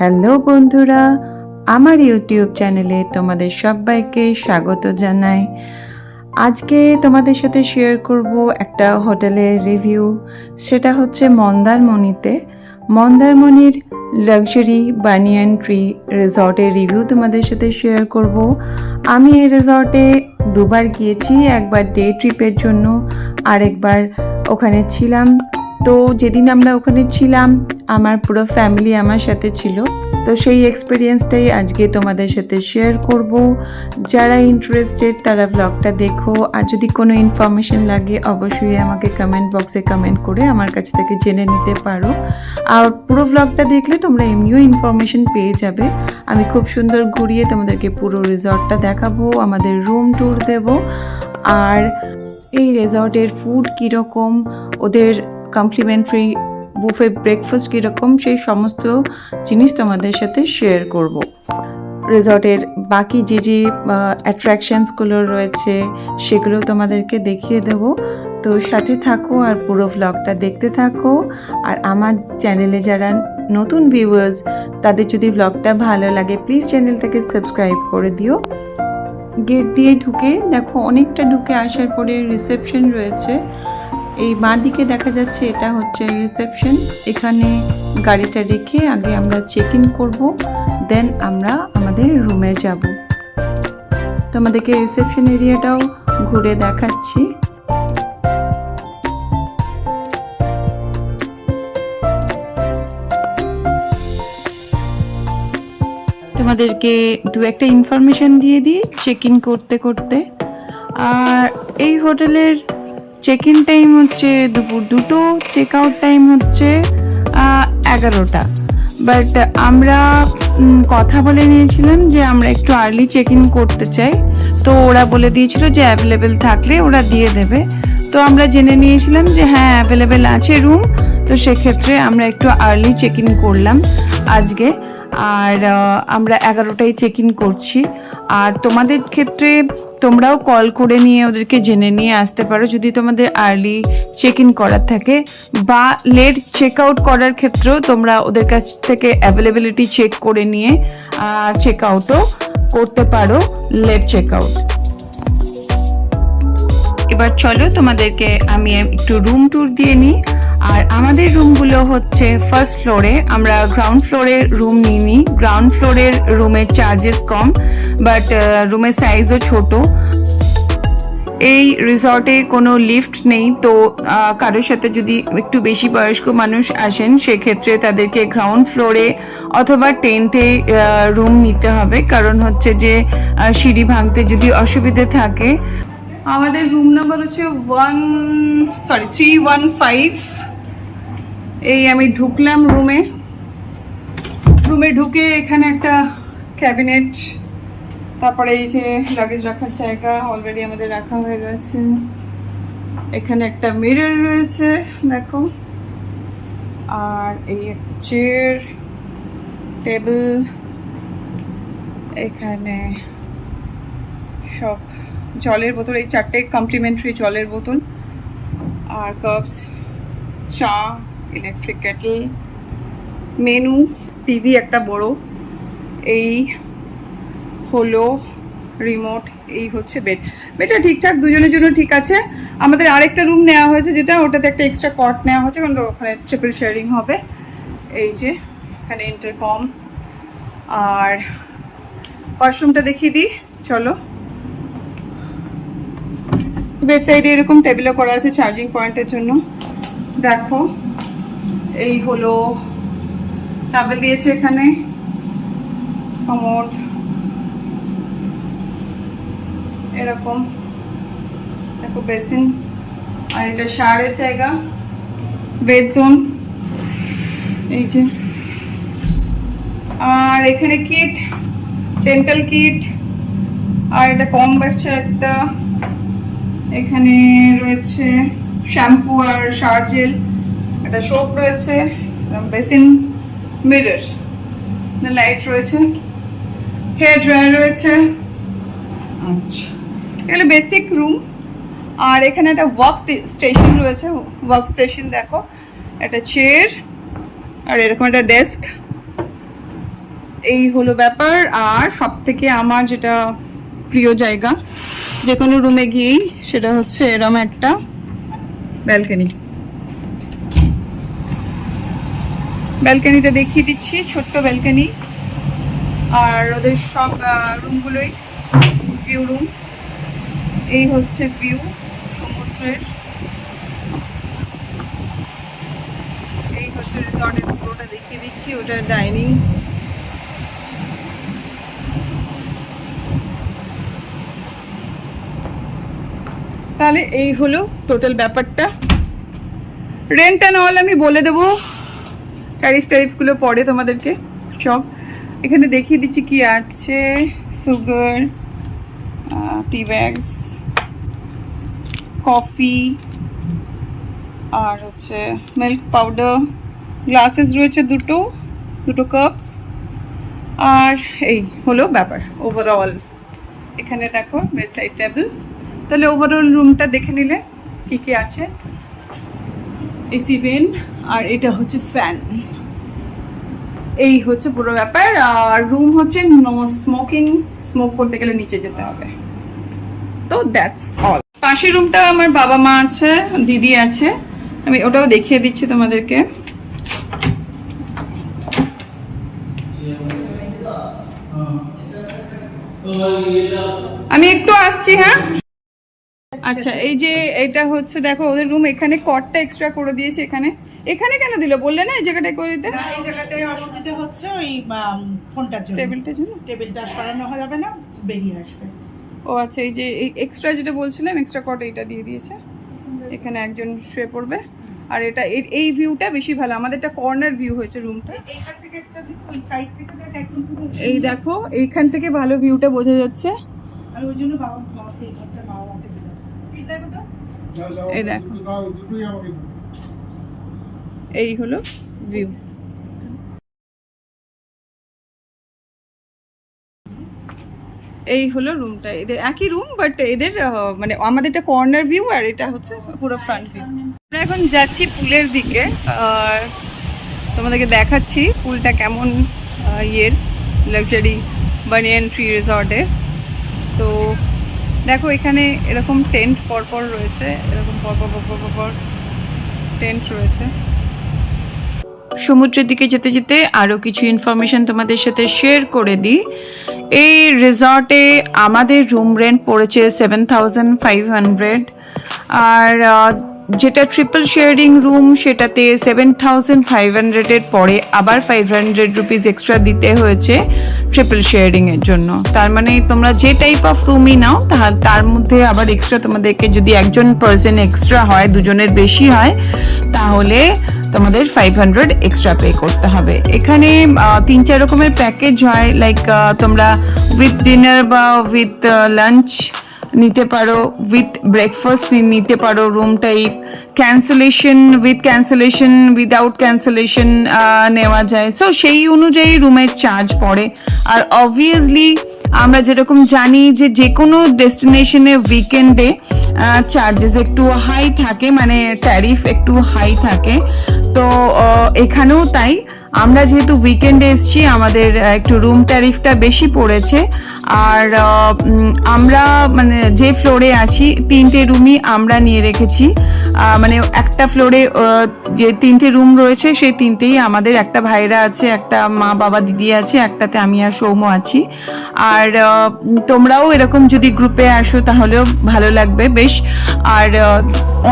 Hello বন্ধুরা, আমার YouTube চ্যানেলে তোমাদের সবাইকে স্বাগত জানাই। আজকে তোমাদের সাথে শেয়ার করব একটা হোটেলের রিভিউ সেটা হচ্ছে মন্দারমণিতে। মন্দারমণির লাক্সারি বানিয়ান ট্রি রিসর্টের রিভিউ তোমাদের সাথে শেয়ার করব। আমি এই রিসর্টে দুবার গিয়েছি, একবার ডে ট্রিপের জন্য, আরেকবার ওখানে ছিলাম। তো যেদিন আমরা ওখানে ছিলাম, আমার পুরো ফ্যামিলি আমার সাথে ছিল। তো সেই এক্সপিরিয়েন্সটাই আজকে তোমাদের সাথে শেয়ার করব। যারা ইন্টারেস্টেড তারা ব্লগটা দেখো। আর যদি কোনো ইনফরমেশন লাগে, অবশ্যই আমাকে কমেন্ট বক্সে কমেন্ট করে আমার কাছ থেকে জেনে নিতে পারো। আর পুরো ব্লগটা দেখলে তোমরা এমনিও ইনফরমেশন পেয়ে যাবে। আমি খুব সুন্দর ঘুরিয়ে তোমাদেরকে পুরো রিসর্টটা দেখাবো, আমাদের রুম ট্যুর দেব। আর এই রেজর্টের ফুড কীরকম, ওদের কমপ্লিমেন্টারি বুফে ব্রেকফাস্ট কীরকম, সেই সমস্ত জিনিস তোমাদের সাথে শেয়ার করব। রিসর্টের বাকি যে যে অ্যাট্রাকশনসগুলো রয়েছে, সেগুলো তোমাদেরকে দেখিয়ে দেব। তো সাথে থাকো আর পুরো ভ্লগটা দেখতে থাকো। আর আমার চ্যানেলে যারা নতুন ভিউয়ার্স তাদের যদি ভ্লগটা ভালো লাগে প্লিজ চ্যানেলটাকে সাবস্ক্রাইব করে দিও। গেট দিয়ে ঢুকে, দেখো, অনেকটা ঢুকে আসার পরে রিসেপশন রয়েছে। এই বাঁ দিকে দেখা যাচ্ছে এটা হচ্ছে রিসেপশন এখানে গাড়িটা রেখে আগে আমরা চেক ইন করব দেন আমরা আমাদের রুমে যাব। তোমাদেরকে রিসেপশন এরিয়াটাও ঘুরে দেখাচ্ছি। তোমাদেরকে দু একটা ইনফরমেশন দিয়ে দিই চেক ইন করতে করতে। আর এই হোটেলের চেক ইন টাইম হচ্ছে দুপুর দুটো চেক আউট টাইম হচ্ছে এগারোটা। বাট আমরা কথা বলে নিয়েছিলাম যে আমরা একটু আর্লি চেক ইন করতে চাই। তো ওরা বলে দিয়েছিল যে অ্যাভেলেবেল থাকলে ওরা দিয়ে দেবে। তো আমরা জেনে নিয়েছিলাম যে হ্যাঁ অ্যাভেলেবেল আছে রুম তো সেক্ষেত্রে আমরা একটু আর্লি চেক ইন করলাম আজকে। আর আমরা এগারোটায় চেক ইন করছি। আর তোমাদের ক্ষেত্রে তোমরাও কল করে নিয়ে ওদেরকে জেনে নিয়ে আসতে পারো। যদি তোমাদের আর্লি চেক ইন করার থাকে বা লেট চেক আউট করার ক্ষেত্রেও তোমরা ওদের কাছ থেকে অ্যাভেলেবিলিটি চেক করে নিয়ে চেক আউটও করতে পারো লেট চেক আউট এবার চলো তোমাদেরকে আমি একটু রুম ট্যুর দিয়ে নিই। আর আমাদের রুমগুলো হচ্ছে ফার্স্ট ফ্লোরে আমরা গ্রাউন্ড ফ্লোরের রুম নিই নি গ্রাউন্ড ফ্লোরের রুমের চার্জেস কম বাট রুমের সাইজও ছোট। এই রিসর্টে কোনো লিফট নেই, তো কারোর সাথে যদি একটু বেশি বয়স্ক মানুষ আসেন, সেক্ষেত্রে তাদেরকে গ্রাউন্ড ফ্লোরে অথবা টেন্টে রুম নিতে হবে। কারণ হচ্ছে যে সিঁড়ি ভাঙতে যদি অসুবিধে থাকে, আমাদের রুম নাম্বার হচ্ছে one sorry three one five এই আমি ঢুকলাম রুমে। রুমে ঢুকে এখানে একটা ক্যাবিনেট, তারপরে এই যে লাগেজ রাখার জায়গা অলরেডি আমাদের রাখা হয়ে গেছে। এখানে একটা মিরর রয়েছে, দেখো। আর এই একটা চেয়ার টেবিল এখানে সব জলের বোতল, এই চারটে কমপ্লিমেন্টারি জলের বোতল। আর কাপস চা ইলেকট্রিক কেটল মেনু টিভি একটা বড়, এই হলো রিমোট এই হচ্ছে বেড বেডটা ঠিকঠাক, দুজনের জন্য ঠিক আছে। আমাদের আরেকটা রুম নেওয়া হয়েছে যেটা, ওটাতে একটা এক্সট্রা কট নেওয়া হয়েছে, কারণ ওখানে ট্রিপল শেয়ারিং হবে। এই যে, এখানে ইন্টারকম আর ওয়াশরুমটা দেখিয়ে দিই, চলো। বেড সাইডে এরকম টেবিলও করা আছে চার্জিং পয়েন্টের জন্য। দেখো। এই হলো টাবেল দিয়েছে এখানে। কমোড এরকম। দেখো বেসিন আর এটা সারের জায়গা। বেড জোন এই যে। আর এখানে কিট ডেন্টাল কিট আর এটা কম বাচ্চা একটা। এখানে রয়েছে শ্যাম্পু আর শাওয়ার জেল একটা সোপ রয়েছে বেসিন মিরর লাইট রয়েছে হেয়ার ড্রায়ার রয়েছে। আচ্ছা। এগুলো বেসিক রুম আর এখানে একটা ওয়ার্ক স্টেশন রয়েছে ওয়ার্ক স্টেশন দেখো একটা চেয়ার আর এরকম একটা ডেস্ক। এই হলো ব্যাপার আর সব থেকে আমার যেটা প্রিয় জায়গা যে কোনো রুমে গিয়েই সেটা হচ্ছে এরম একটা ব্যালকনি। ব্যালকনিটা দেখিয়ে দিচ্ছি, ছোট্ট ব্যালকনি। আর ওদের সব রুমগুলোই ভিউ রুম এই হচ্ছে ভিউ সমুদ্রের। এই হচ্ছে রিসর্টের পুরোটা দেখিয়ে দিচ্ছি, ওটা ডাইনিং তাহলে এই হলো টোটাল ব্যাপারটা। রেন্ট অ্যান্ড অল আমি বলে দেবো। ট্যারিফ ট্যারিফগুলো পরে তোমাদেরকে সব। এখানে দেখিয়ে দিচ্ছি কি আছে। সুগার টি ব্যাগস কফি আর হচ্ছে মিল্ক পাউডার গ্লাসেস রয়েছে দুটো দুটো কাপস আর এই হলো ব্যাপার ওভারঅল এখানে দেখো বেড সাইড টেবিল তাহলে ওভারঅল রুমটা দেখে নিলে কি কি আছে। এসি ভেন আর এটা হচ্ছে ফ্যান। এই হচ্ছে পুরো ব্যাপার। আর রুম হচ্ছে নো স্মোকিং স্মোক করতে গেলে নিচে যেতে হবে। তো দ্যাটস অল পাশের রুমটা আমার বাবা মা আছে, দিদি আছে। আমি ওটাও দেখিয়ে দিচ্ছি তোমাদেরকে। আমি একটু আসছি হ্যাঁ? আচ্ছা এই যে এটা হচ্ছে দেখো ওদের রুম এখানে কটটা এক্সট্রা করে দিয়েছে এখানে। এখানে কেন দিল? বললে না এই জায়গাটায় করে দিতে? না, এই জায়গাটায় অসুবিধা হচ্ছে ওই ফোনটার জন্য। টেবিলটার জন্য? টেবিলটা সরানো হয়ে যাবে না বেরিয়ে আসবে। ও আচ্ছা এই যে এক্সট্রা যেটা বলছিলাম এক্সট্রা কট এইটা দিয়ে দিয়েছে। এখানে একজন শুয়ে পড়বে। আর এটা এই ভিউটা বেশি ভালো। আমাদের আমাদেরটা কর্নার ভিউ হয়েছে রুমটা এইখান থেকে একটা view, ওই সাইড থেকে দেখ একদম এই দেখো এইখান থেকে ভালো ভিউটা বোঝা যাচ্ছে। আর ওই জন্য বাবা বাবাকে এই ঘরটা বাবা মাকে দিলাম এই দেখো তো এই দেখো। এই হলো ভিউ এই হলো রুমটা এদের একই রুম বাট এদের মানে আমাদেরটা কর্নার ভিউ আর এটা হচ্ছে পুরো ফ্রন্ট ভিউ আমরা এখন যাচ্ছি পুলের দিকে। আর তোমাদেরকে দেখাচ্ছি পুলটা কেমন ইয়ের লাক্সারি বানিয়ান ট্রি রিসর্টের তো দেখো, এখানে এরকম টেন্ট পরপর রয়েছে, এরকম পরপর পরপর পরপর টেন্ট রয়েছে। সমুদ্রের দিকে যেতে যেতে আরও কিছু ইনফরমেশান তোমাদের সাথে শেয়ার করে দিই। এই রিসর্টে আমাদের রুম রেন্ট পড়েছে সেভেন থাউজেন্ড ফাইভ হান্ড্রেড আর যেটা ট্রিপল শেয়ারিং রুম সেটাতে সেভেন থাউজেন্ড ফাইভ হান্ড্রেডের পরে আবার ফাইভ হান্ড্রেড রুপিস এক্সট্রা দিতে হয়েছে ট্রিপল শেয়ারিংয়ের জন্য। তার মানে তোমরা যে টাইপ অফ রুমই নাও তার তার মধ্যে আবার এক্সট্রা তোমাদেরকে যদি একজন পার্সন এক্সট্রা হয়, দুজনের বেশি হয়, তাহলে তোমাদের ফাইভ হান্ড্রেড এক্সট্রা পে করতে হবে। এখানে তিন চার রকমের প্যাকেজ হয় লাইক তোমরা উইথ ডিনার বা উইথ লাঞ্চ নিতে পারো উইথ ব্রেকফাস্ট নিতে পারো room type cancellation with cancellation without cancellation নেওয়া যায়। সো সেই অনুযায়ী রুমের চার্জ পড়ে। আর অবভিয়াসলি আমরা যেরকম জানি যে যে কোনো ডেস্টিনেশনে উইকেন্ডে চার্জেস একটু হাই থাকে মানে ট্যারিফ একটু হাই থাকে। তো এখানেও তাই। আমরা যেহেতু উইকেন্ডে এসছি, আমাদের একটু রুম ট্যারিফটা বেশি পড়েছে। আর আমরা মানে যে ফ্লোরে আছি, তিনটে রুমই আমরা নিয়ে রেখেছি। মানে একটা ফ্লোরে যে তিনটে রুম রয়েছে, সেই তিনটেই আমাদের একটা ভাইরা আছে, একটা মা বাবা দিদি আছে, একটাতে আমি আর সৌম্য আছি। আর তোমরাও এরকম যদি গ্রুপে আসো, তাহলেও ভালো লাগবে, বেশ। আর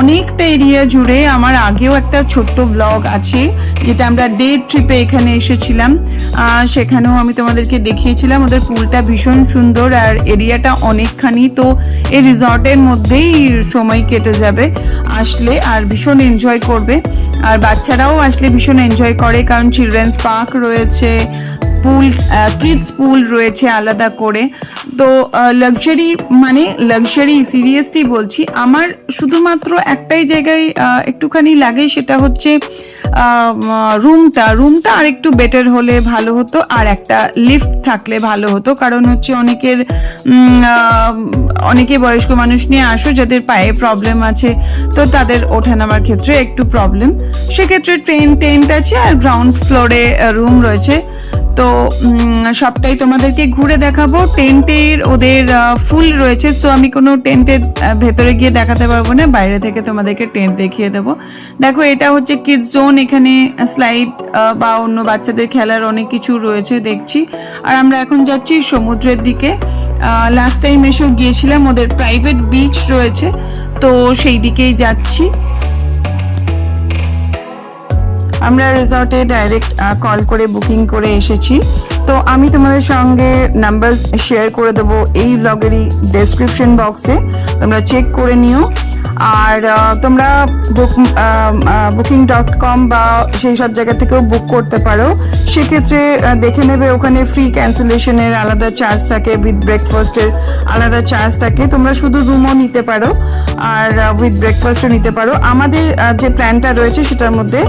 অনেকটা এরিয়া জুড়ে আমার আগেও একটা ছোট্ট ব্লগ আছে, যেটা আমরা ডে ট্রিপে এখানে এসেছিলাম। সেখানেও আমি তোমাদেরকে দেখিয়েছিলাম, ওদের পুলটা ভীষণ সুন্দর আর এরিয়াটা অনেকখানি তো এই রিসর্টের মধ্যেই সময় কেটে যাবে, আসলে আর ভীষণ এনজয় করবে। আর বাচ্চারাও আসলে ভীষণ এনজয় করে, কারণ চিলড্রেন্স পার্ক রয়েছে পুল কিডস পুল রয়েছে আলাদা করে। তো লাক্সারি মানে লাক্সারি সিরিয়াসলি বলছি, আমার শুধুমাত্র একটাই জায়গায় একটুখানি লাগে সেটা হচ্ছে রুমটা রুমটা আর একটু বেটার হলে ভালো হতো, আর একটা লিফট থাকলে ভালো হতো। কারণ হচ্ছে অনেকের অনেকে বয়স্ক মানুষ নিয়ে আসো, যাদের পায়ে প্রবলেম আছে, তো তাদের ওঠানামার ক্ষেত্রে একটু প্রবলেম সেক্ষেত্রে ট্রেন টেন্ট আছে, আর গ্রাউন্ড ফ্লোরে রুম রয়েছে। তো সবটাই তোমাদেরকে ঘুরে দেখাবো। টেন্টের ওদের ফুল রয়েছে সো আমি কোনো টেন্টের ভেতরে গিয়ে দেখাতে পারব না, বাইরে থেকে তোমাদেরকে টেন্ট দেখিয়ে দেবো। দেখো, এটা হচ্ছে কিডস জোন এখানে স্লাইড বা অন্য বাচ্চাদের খেলার অনেক কিছু রয়েছে, দেখছি। আর আমরা এখন যাচ্ছি সমুদ্রের দিকে। লাস্ট টাইম এসেও গিয়েছিলাম, ওদের প্রাইভেট বিচ রয়েছে, তো সেই দিকেই যাচ্ছি। আমরা রিসর্টে ডাইরেক্ট কল করে বুকিং করে এসেছি। তো আমি তোমাদের সঙ্গে নাম্বার শেয়ার করে দেবো এই ব্লগেরই ডেসক্রিপশন বক্সে তোমরা চেক করে নিও। আর তোমরা বুক বুকিং ডট কম বা সেই সব জায়গা থেকেও বুক করতে পারো। সেক্ষেত্রে দেখে নেবে ওখানে ফ্রি ক্যান্সেলেশনের আলাদা চার্জ থাকে উইথ ব্রেকফাস্টের আলাদা চার্জ থাকে। তোমরা শুধু রুমও নিতে পারো, আর উইথ ব্রেকফাস্টও নিতে পারো। আমাদের যে প্ল্যানটা রয়েছে সেটার মধ্যে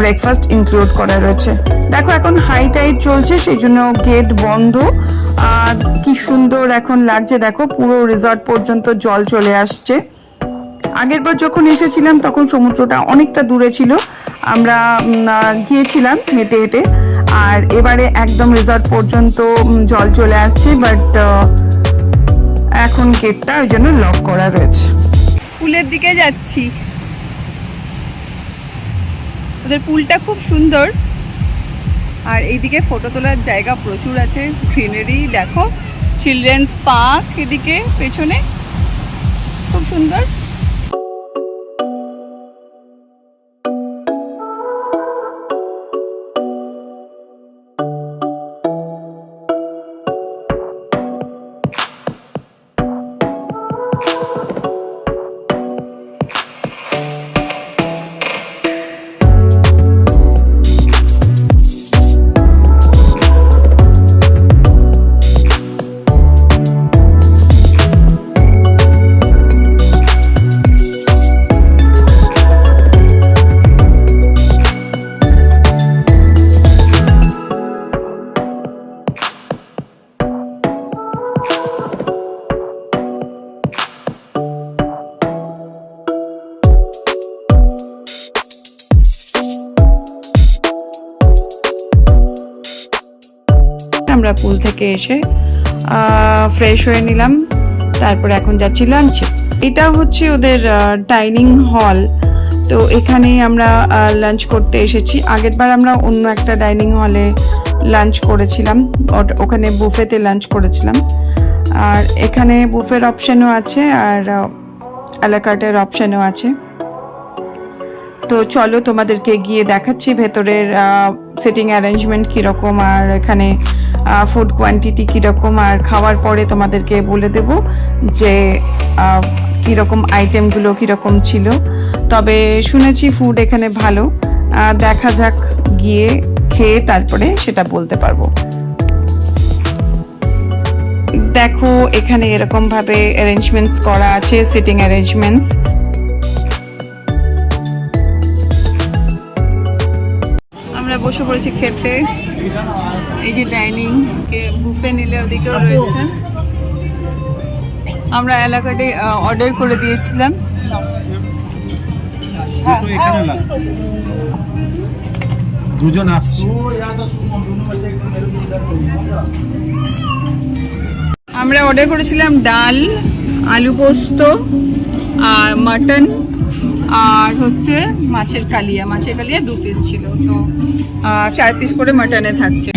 ব্রেকফাস্ট ইনক্লুড করা রয়েছে। দেখো এখন হাই টাইট চলছে সেই জন্য গেট বন্ধ। আর কি সুন্দর এখন লাগছে, দেখো, পুরো রিসর্ট পর্যন্ত জল চলে আসছে। আগের বার যখন এসেছিলাম, তখন সমুদ্রটা অনেকটা দূরে ছিল। আমরা গিয়েছিলাম হেঁটে হেঁটে। আর এবারে একদম রিসর্ট পর্যন্ত জল চলে আসছে বাট এখন গেটটা ওই জন্য লক করা রয়েছে। পুলের দিকে যাচ্ছি। ওদের পুলটা খুব সুন্দর। আর এইদিকে ফটো তোলার জায়গা প্রচুর আছে গ্রিনারি দেখো চিলড্রেন্স পার্ক এদিকে, পেছনে, খুব সুন্দর। আমরা পুল থেকে এসে ফ্রেশ হয়ে নিলাম। তারপরে এখন যাচ্ছি লাঞ্চে এটা হচ্ছে ওদের ডাইনিং হল তো এখানেই আমরা লাঞ্চ করতে এসেছি। আগেরবার আমরা অন্য একটা ডাইনিং হলে লাঞ্চ করেছিলাম। ওখানে বুফেতে লাঞ্চ করেছিলাম। আর এখানে বুফের অপশানও আছে আর অ্যালাকার্টের অপশানও আছে। তো চলো তোমাদেরকে গিয়ে দেখাচ্ছি ভেতরের সিটিং অ্যারেঞ্জমেন্ট কীরকম আর এখানে ফুড কোয়ান্টিটি কীরকম আর খাওয়ার পরে তোমাদেরকে বলে দেব যে কীরকম আইটেমগুলো কীরকম ছিল। তবে শুনেছি ফুড এখানে ভালো। দেখা যাক গিয়ে খেয়ে তারপরে সেটা বলতে পারব। দেখো, এখানে এরকম ভাবে অ্যারেঞ্জমেন্টস করা আছে সিটিং অ্যারেঞ্জমেন্টস আমরা বসে পড়েছি খেতে। এই যে ডাইনিং বুফে নিলে ওদিকেও রয়েছে। আমরা এলাকাটি অর্ডার করে দিয়েছিলাম। দুটো এখানে লাগবে দুজন আসছে। আমরা অর্ডার করেছিলাম ডাল আলু পোস্ত আর মাটন আর হচ্ছে মাছের কালিয়া। মাছের কালিয়া দু পিস ছিল তো চার পিস করে মাটনে থাকছে।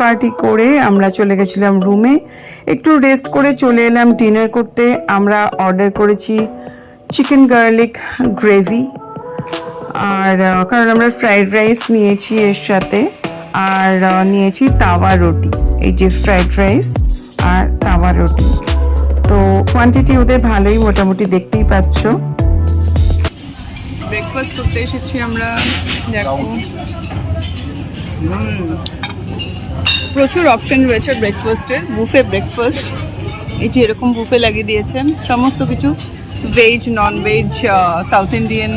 পার্টি করে আমরা চলে গেছিলাম রুমে একটু রেস্ট করে চলে এলাম ডিনার করতে। আমরা অর্ডার করেছি চিকেন গার্লিক গ্রেভি আর কারণ আমরা ফ্রাইড রাইস নিয়েছি এর সাথে। আর নিয়েছি তাওয়া রুটি। এই যে ফ্রাইড রাইস আর তাওয়া রুটি। তো কোয়ান্টিটি ওদের ভালোই মোটামুটি দেখতেই পাচ্ছ। ব্রেকফাস্ট করতে এসেছি আমরা। দেখো। প্রচুর অপশন রয়েছে ব্রেকফাস্টের বুফে ব্রেকফাস্ট এটি এরকম বুফে লাগিয়ে দিয়েছেন। সমস্ত কিছু veg non veg south Indian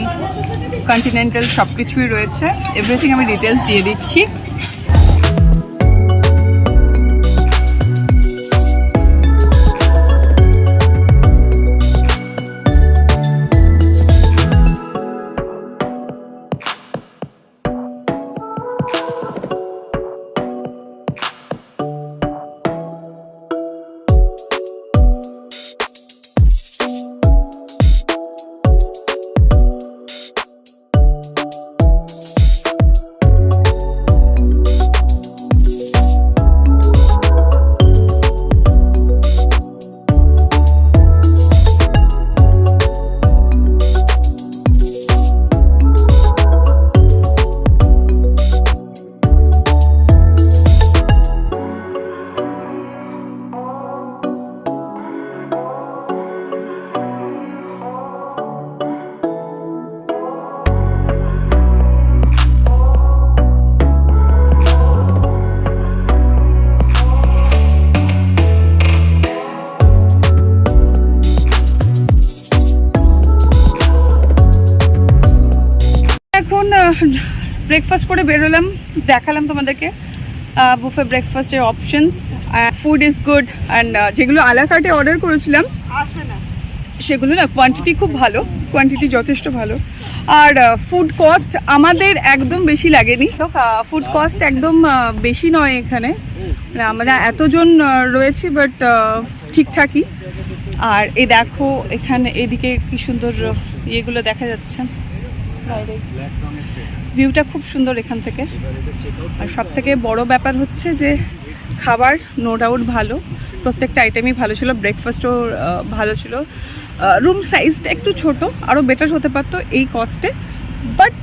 continental সব কিছুই রয়েছে। এভরিথিং আমি ডিটেলস দিয়ে দিচ্ছি। ব্রেকফাস্ট করে বেরোলাম দেখালাম তোমাদেরকে বুফে ব্রেকফাস্টের options food is good and যেগুলো আলাকাটে অর্ডার করেছিলাম আসবে না। সেগুলো না কোয়ান্টিটি খুব ভালো কোয়ান্টিটি যথেষ্ট ভালো। আর ফুড কস্ট আমাদের একদম বেশি লাগেনি। ফুড কস্ট একদম বেশি নয় এখানে। মানে আমরা এতজন রয়েছি বাট ঠিকঠাকই। আর এ দেখো এখানে এদিকে কি সুন্দর ইয়েগুলো দেখা যাচ্ছে। ভিউটা খুব সুন্দর এখান থেকে। আর সব থেকে বড় ব্যাপার হচ্ছে যে, খাবার নো ডাউট ভালো। প্রত্যেকটা আইটেমই ভালো ছিল ব্রেকফাস্টও ভালো ছিল। রুম সাইজটা একটু ছোট আরও বেটার হতে পারতো এই কস্টে বাট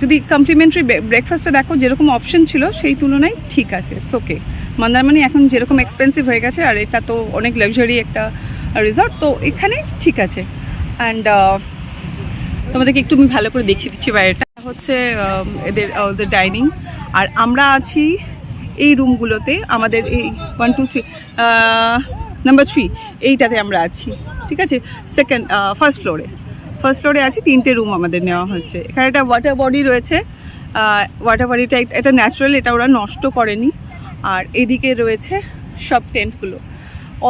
যদি কমপ্লিমেন্টারি ব্রেকফাস্টে দেখো, যেরকম অপশন ছিল, সেই তুলনায় ঠিক আছে ইটস ওকে মন্দারমানি এখন যেরকম এক্সপেন্সিভ হয়ে গেছে, আর এটা তো অনেক লাক্সারি একটা রিসর্ট তো এখানে ঠিক আছে। অ্যান্ড তোমাদেরকে একটু আমি ভালো করে দেখিয়ে দিচ্ছি বাইরেটা। হচ্ছে এদের, ওদের ডাইনিং আর আমরা আছি এই রুমগুলোতে আমাদের এই one two three number three এইটাতে আমরা আছি, ঠিক আছে? সেকেন্ড ফার্স্ট ফ্লোরে ফার্স্ট ফ্লোরে আছি, তিনটে রুম আমাদের নেওয়া হচ্ছে এখানে একটা ওয়াটার বডি রয়েছে। ওয়াটার বডিটা এটা ন্যাচারাল এটা ওরা নষ্ট করেনি। আর এদিকে রয়েছে সব টেন্টগুলো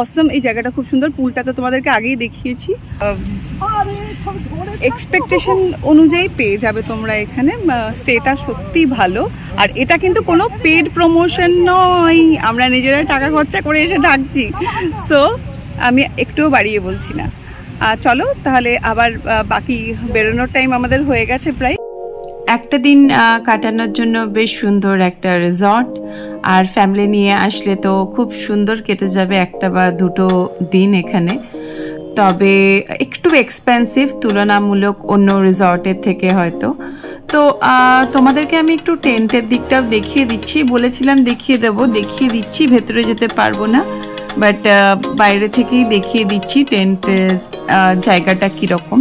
অসম এই জায়গাটা খুব সুন্দর। পুলটা তো তোমাদেরকে আগেই দেখিয়েছি। এক্সপেকটেশন অনুযায়ী পেয়ে যাবে তোমরা এখানে। স্টেটা সত্যি ভালো। আর এটা কিন্তু কোনো পেড প্রমোশন নয়। আমরা নিজেরা টাকা খরচা করে এসে ডাকছি। সো আমি একটুও বাড়িয়ে বলছি না। চলো, তাহলে আবার বাকি বেরোনোর টাইম আমাদের হয়ে গেছে প্রায়। একটা দিন কাটানোর জন্য বেশ সুন্দর একটা রিসর্ট আর ফ্যামিলি নিয়ে আসলে তো খুব সুন্দর কেটে যাবে একটা বা দুটো দিন এখানে। তবে একটু এক্সপেন্সিভ তুলনামূলক অন্য রিসর্টের থেকে হয়তো। তো তোমাদেরকে আমি একটু টেন্টের দিকটাও দেখিয়ে দিচ্ছি। বলেছিলাম দেখিয়ে দেবো, দেখিয়ে দিচ্ছি, ভেতরে যেতে পারব না। বাট বাইরে থেকেই দেখিয়ে দিচ্ছি টেন্টের জায়গাটা কীরকম।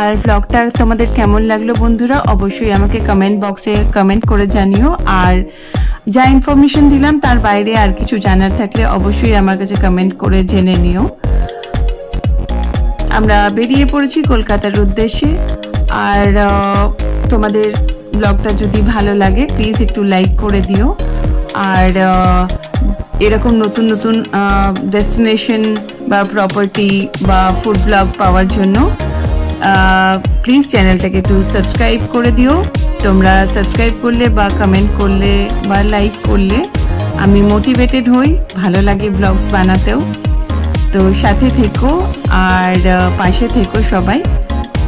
আর ব্লগটা তোমাদের কেমন লাগল বন্ধুরা, অবশ্যই আমাকে কমেন্ট বক্সে কমেন্ট করে জানিও। আর যা ইনফরমেশন দিলাম, তার বাইরে আর কিছু জানার থাকলে অবশ্যই আমার কাছে কমেন্ট করে জেনে নিও। আমরা বেরিয়ে পড়েছি কলকাতার উদ্দেশ্যে। আর তোমাদের ব্লগটা যদি ভালো লাগে প্লিজ একটু লাইক করে দিও। আর এরকম নতুন নতুন ডেস্টিনেশন বা প্রপার্টি বা ফুড ব্লগ পাওয়ার জন্য প্লিজ চ্যানেলটাকে একটু সাবস্ক্রাইব করে দিও। তোমরা সাবস্ক্রাইব করলে বা কমেন্ট করলে বা লাইক করলে আমি মোটিভেটেড হই, ভালো লাগে ব্লগস বানাতেও। তো সাথে থেকো আর পাশে থেকো সবাই।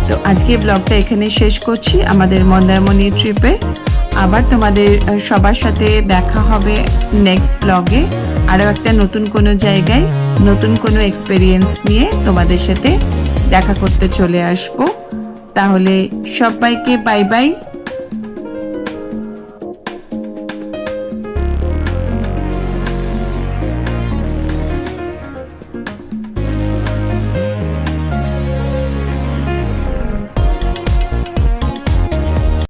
তো আজকে ব্লগটা এখানে শেষ করছি আমাদের মন্দারমণি ট্রিপে আবার তোমাদের সবার সাথে দেখা হবে নেক্সট ব্লগে আরও একটা নতুন কোনো জায়গায়, নতুন কোনো এক্সপিরিয়েন্স নিয়ে তোমাদের সাথে দেখা করতে চলে আসব। তাহলে সবাইকে বাই বাই